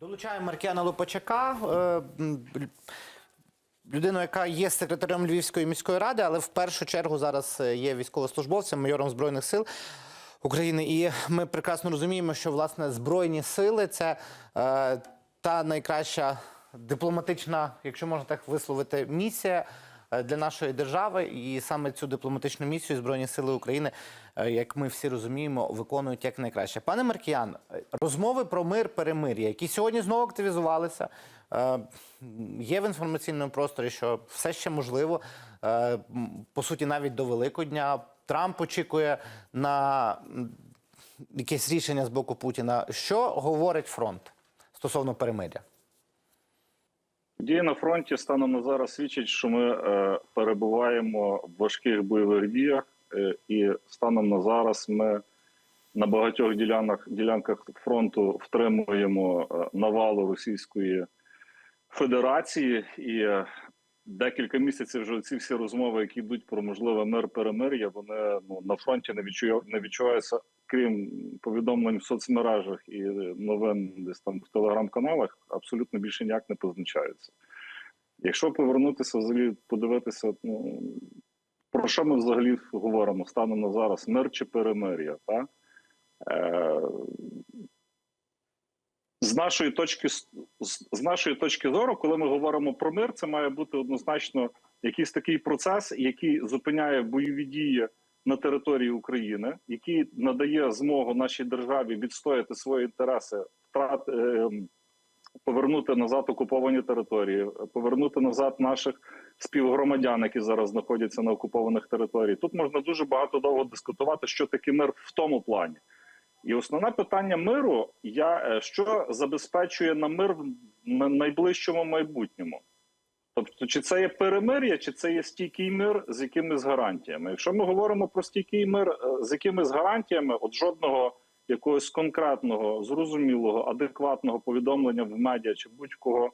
Долучаємо Маркіана Лопачака, е, людину, яка є секретарем Львівської міської ради, але в першу чергу зараз е, є військовослужбовцем, майором Збройних сил України. І ми прекрасно розуміємо, що власне Збройні сили це е, та найкраща дипломатична, якщо можна так висловити, місія. Е, Для нашої держави, і саме цю дипломатичну місію Збройні Сили України, е, як ми всі розуміємо, виконують як найкраще. Пане Маркіян, е, розмови про мир, перемир'я, які сьогодні знову активізувалися, є в інформаційному просторі, що все ще можливо. По суті, навіть до Великодня Трамп очікує на якесь рішення з боку Путіна. Що говорить фронт стосовно перемир'я? Дії на фронті станом на зараз свідчать, що ми е, перебуваємо в важких бойових діях, е, і станом на зараз ми на багатьох ділянках, ділянках фронту втримуємо е, навалу Російської Федерації. І е, декілька місяців вже ці всі розмови, які йдуть про можливе мир перемир'я, вони ну на фронті не відчує, не відчуваються, крім повідомлень в соцмережах і новин десь там в телеграм-каналах, абсолютно більше ніяк не позначаються. Якщо повернутися взагалі, подивитися, ну про що ми взагалі говоримо станом на зараз? Мир чи перемир'я? Та? Е, з нашої точки з нашої точки зору, коли ми говоримо про мир, це має бути однозначно якийсь такий процес, який зупиняє бойові дії на території України, який надає змогу нашій державі відстояти свої інтереси, втрат е, повернути назад окуповані території, повернути назад наших співгромадян, які зараз знаходяться на окупованих територіях. Тут можна дуже багато довго дискутувати, що таке мир в тому плані. І основне питання миру: я е, що забезпечує на мир в найближчому майбутньому. Тобто, чи це є перемир'я, чи це є стійкий мир з якимись гарантіями? Якщо ми говоримо про стійкий мир е, з якимись гарантіями, от жодного якогось конкретного, зрозумілого, адекватного повідомлення в медіа чи будь-кого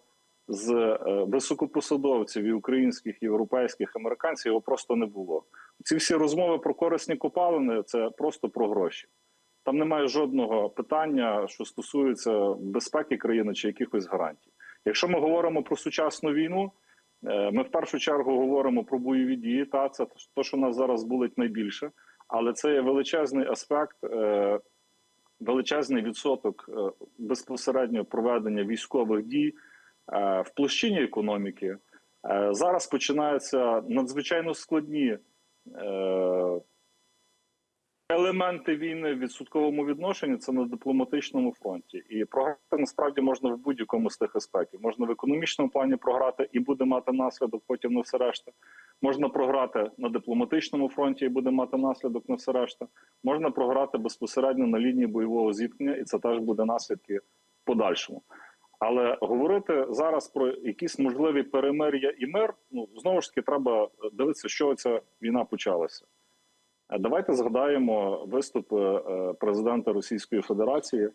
з е, високопосадовців і українських, європейських, американців його просто не було. Ці всі розмови про корисні копалини це просто про гроші. Там немає жодного питання, що стосується безпеки країни чи якихось гарантій. Якщо ми говоримо про сучасну війну, ми в першу чергу говоримо про бойові дії. Та це те, що нас зараз болить найбільше, але це є величезний аспект, е, величезний відсоток безпосереднього безпосередньо проведення військових дій е, в площині економіки. Е, Зараз починаються надзвичайно складні. Елементи війни в відсотковому відношенні це на дипломатичному фронті, і програти насправді можна в будь-якому з тих аспектів. Можна в економічному плані програти і буде мати наслідок потім на все решта. Можна програти на дипломатичному фронті і буде мати наслідок на все решта. Можна програти безпосередньо на лінії бойового зіткнення, і це теж буде наслідки подальшому. Але говорити зараз про якісь можливі перемир'я і мир, ну знову ж таки, треба дивитися, що ця війна почалася. Е, Давайте згадаємо виступ е, президента Російської Федерації е,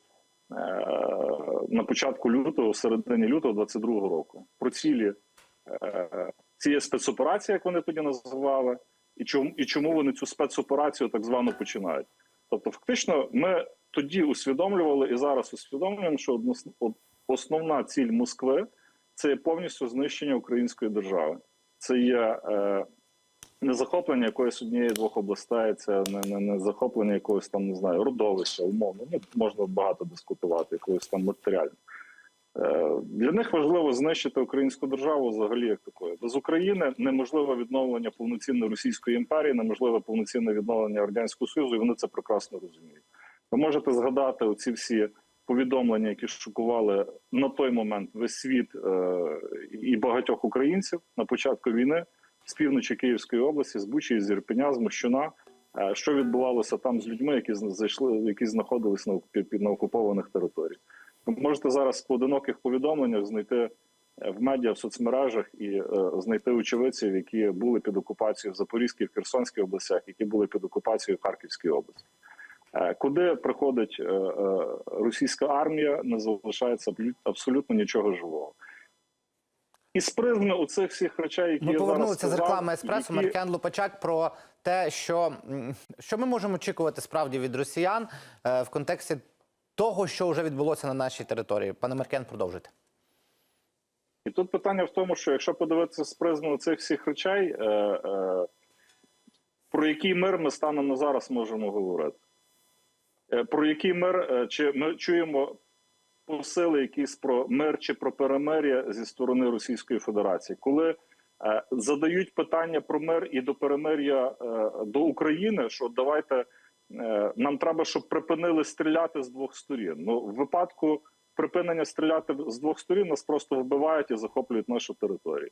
на початку лютого, середині лютого 22-го року, про цілі цієї спецоперації, як вони тоді називали, і чому і чому вони цю спецоперацію так звано починають. Тобто, фактично, ми тоді усвідомлювали і зараз усвідомлюємо, що основна ціль Москви це повністю знищення української держави. Це є не захоплення якоїсь однієї двох областей, це не, не, не захоплення якогось там, не знаю, родовища, умовно. Ну, можна багато дискутувати, якогось там матеріально. Е, Для них важливо знищити українську державу взагалі як такою. Без України неможливе відновлення повноцінної Російської імперії, неможливе повноцінне відновлення Радянського Союзу, і вони це прекрасно розуміють. Ви можете згадати оці всі повідомлення, які шокували на той момент весь світ е, і багатьох українців на початку війни з півночі Київської області, з Бучі, з Ірпеня, з Мощуна. Е, Що відбувалося там з людьми, які зайшли, які знаходились на на окупованих територіях? Ви можете зараз в поодиноких повідомленнях знайти е, в медіа, в соцмережах і е, знайти очевидців, які були під окупацією в Запорізькій, в Херсонській областях, які були під окупацією в Харківській області. Е, Куди приходить е, е, російська армія, не залишається абсолют- абсолютно нічого живого. І з призми у цих всіх речей, які Ми я повернулися зараз з реклами Еспресо. які- Маркіан Лупачак про те, що, що ми можемо очікувати справді від росіян е, в контексті того, що вже відбулося на нашій території. Пане Меркен, продовжуйте. І тут питання в тому, що якщо подивитися з призму цих всіх речей, е, е, про який мир ми станом на зараз можемо говорити? Е, про який мир, е, чи ми чуємо посили якісь про мир чи про перемир'я зі сторони Російської Федерації, коли е, задають питання про мир і до перемир'я е, до України, що давайте е, нам треба, щоб припинили стріляти з двох сторін. Ну, в випадку припинення стріляти з двох сторін нас просто вбивають і захоплюють нашу територію.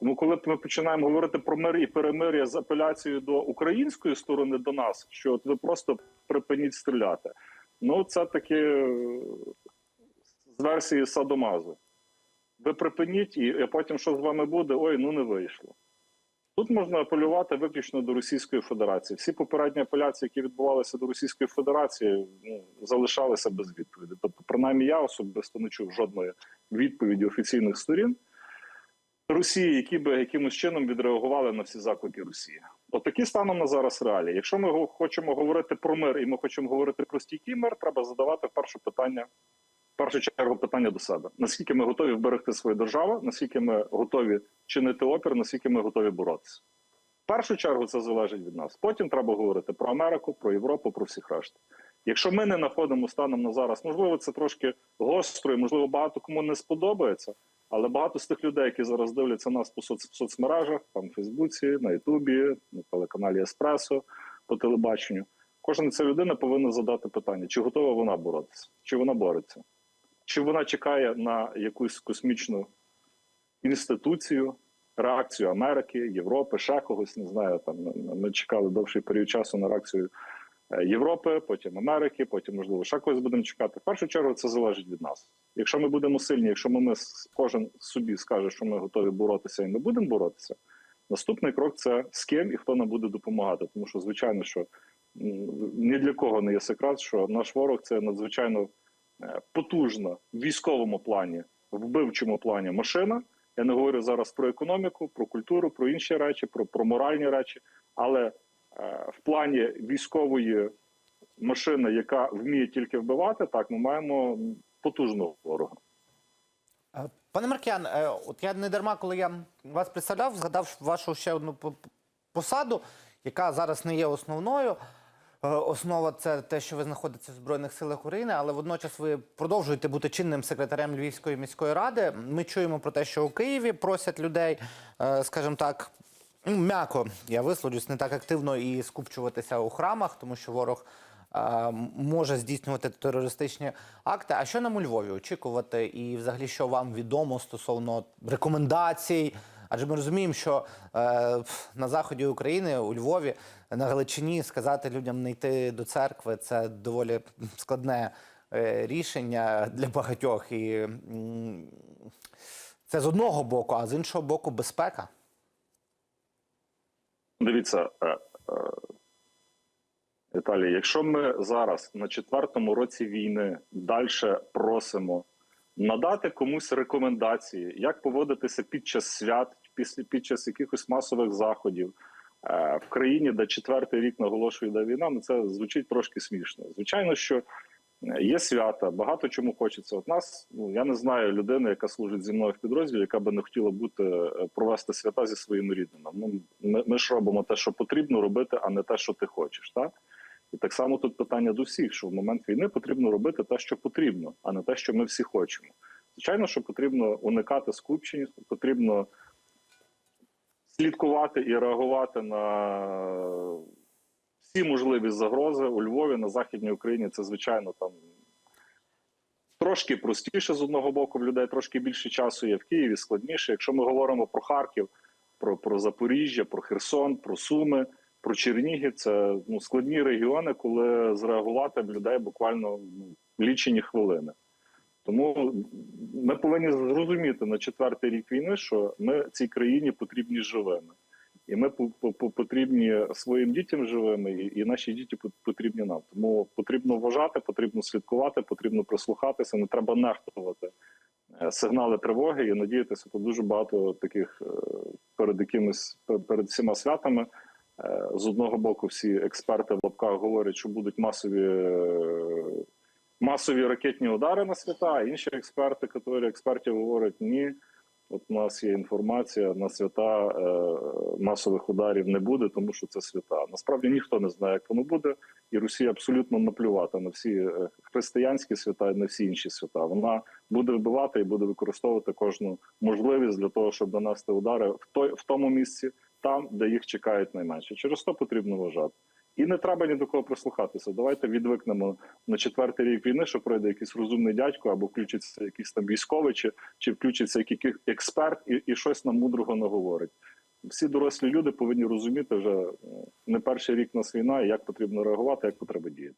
Тому, коли ми починаємо говорити про мир і перемир'я з апеляцією до української сторони до нас, що от ви просто припиніть стріляти, ну це таке з версії Садомазу. Ви припиніть, і потім що з вами буде? Ой, ну не вийшло. Тут можна апелювати виключно до Російської Федерації. Всі попередні апеляції, які відбувалися до Російської Федерації, ну, залишалися без відповіді. Тобто, принаймні, я особисто не чув жодної відповіді офіційних сторін Росії, які би якимось чином відреагували на всі заклики Росії. Отакі станом на зараз реалії. Якщо ми хочемо говорити про мир і ми хочемо говорити про стійкий мир, треба задавати перше питання. Першу чергу питання до себе: наскільки ми готові вберегти свою державу, наскільки ми готові чинити опір, наскільки ми готові боротися. В першу чергу це залежить від нас. Потім треба говорити про Америку, про Європу, про всіх решт. Якщо ми не знаходимо станом на зараз, можливо, це трошки гостро, і, можливо, багато кому не сподобається, але багато з тих людей, які зараз дивляться нас по соц- соцмережах, там в Фейсбуці, на Ютубі, на телеканалі Еспресо, по телебаченню, кожна ця людина повинна задати питання: чи готова вона боротися, чи вона бореться, чи вона чекає на якусь космічну інституцію, реакцію Америки, Європи, ще когось, не знаю. Там ми чекали довший період часу на реакцію е, Європи, потім Америки, потім, можливо, ще когось будемо чекати. В першу чергу це залежить від нас. Якщо ми будемо сильні, якщо ми, ми кожен собі скаже, що ми готові боротися, і ми будемо боротися. Наступний крок це з ким і хто нам буде допомагати. Тому що, звичайно, що ні для кого не є секрет, що наш ворог це надзвичайно потужна в військовому плані, вбивчому плані машина. Я не говорю зараз про економіку, про культуру, про інші речі, про, про моральні речі. Але е, в плані військової машини, яка вміє тільки вбивати, так ми маємо потужного ворога. Е, Пане Маркян, е, от я не дарма, коли я вас представляв, згадав вашу ще одну посаду, яка зараз не є основною. Е, Основа це те, що ви знаходитеся в Збройних силах України, але водночас ви продовжуєте бути чинним секретарем Львівської міської ради. Ми чуємо про те, що у Києві просять людей, е, скажімо так, ну, м'яко я висловлюсь, не так активно і скупчуватися у храмах, тому що ворог е, може здійснювати терористичні акти. А що нам у Львові очікувати? І взагалі, що вам відомо стосовно рекомендацій? Адже ми розуміємо, що е, на заході України, у Львові, на Галичині сказати людям не йти до церкви це доволі складне е, рішення для багатьох. І це з одного боку, а з іншого боку, безпека. Дивіться, е, Віталій, якщо ми зараз на четвертому році війни далі просимо надати комусь рекомендації, як поводитися під час свят, після під час якихось масових заходів е, в країні, де четвертий рік наголошує йде війна, ну це звучить трошки смішно. Звичайно, що е, є свята, багато чому хочеться. От нас, ну я не знаю людини, яка служить зі мною в підрозділі, яка би не хотіла бути е, провести свята зі своїми рідними. Ну ми, ми ж робимо те, що потрібно робити, а не те, що ти хочеш. Так і так само тут питання до всіх, що в момент війни потрібно робити те, що потрібно, а не те, що ми всі хочемо. Звичайно, що потрібно уникати скупчень, потрібно слідкувати і реагувати на всі можливі загрози у Львові, на Західній Україні. Це звичайно там трошки простіше з одного боку в людей, трошки більше часу є в Києві, складніше. Якщо ми говоримо про Харків, про, про Запоріжжя, про Херсон, про Суми, про Чернігів, це ну, складні регіони, коли зреагувати в людей буквально ну, лічені хвилини. Тому ми повинні зрозуміти на четвертий рік війни, що ми цій країні потрібні живими, і ми по- по- по- потрібні своїм дітям живими, і, наші діти пот- потрібні нам. Тому потрібно вважати, потрібно слідкувати, потрібно прислухатися. Не треба нехтувати е, сигнали тривоги і надіятися. Тут дуже багато таких е, перед якимись перед всіма святами. Е, З одного боку, всі експерти в лапках говорять, що будуть масові масові ракетні удари на свята. Інші експерти, які експертів говорять, ні. От у нас є інформація на свята е, масових ударів не буде, тому що це свята. Насправді ніхто не знає, як воно буде, і Росія абсолютно наплювати на всі е, християнські свята і на всі інші свята. Вона буде вбивати і буде використовувати кожну можливість для того, щоб нанести удари в той в тому місці, там де їх чекають найменше. Через то потрібно вважати. І не треба ні до кого прислухатися. Давайте відвикнемо на четвертий рік війни, що пройде якийсь розумний дядько, або включиться якийсь там військовий, чи, чи включиться якийсь експерт, і, і щось нам мудрого наговорить. Всі дорослі люди повинні розуміти вже е, не перший рік нас війна, і як потрібно реагувати, як потрібно діяти.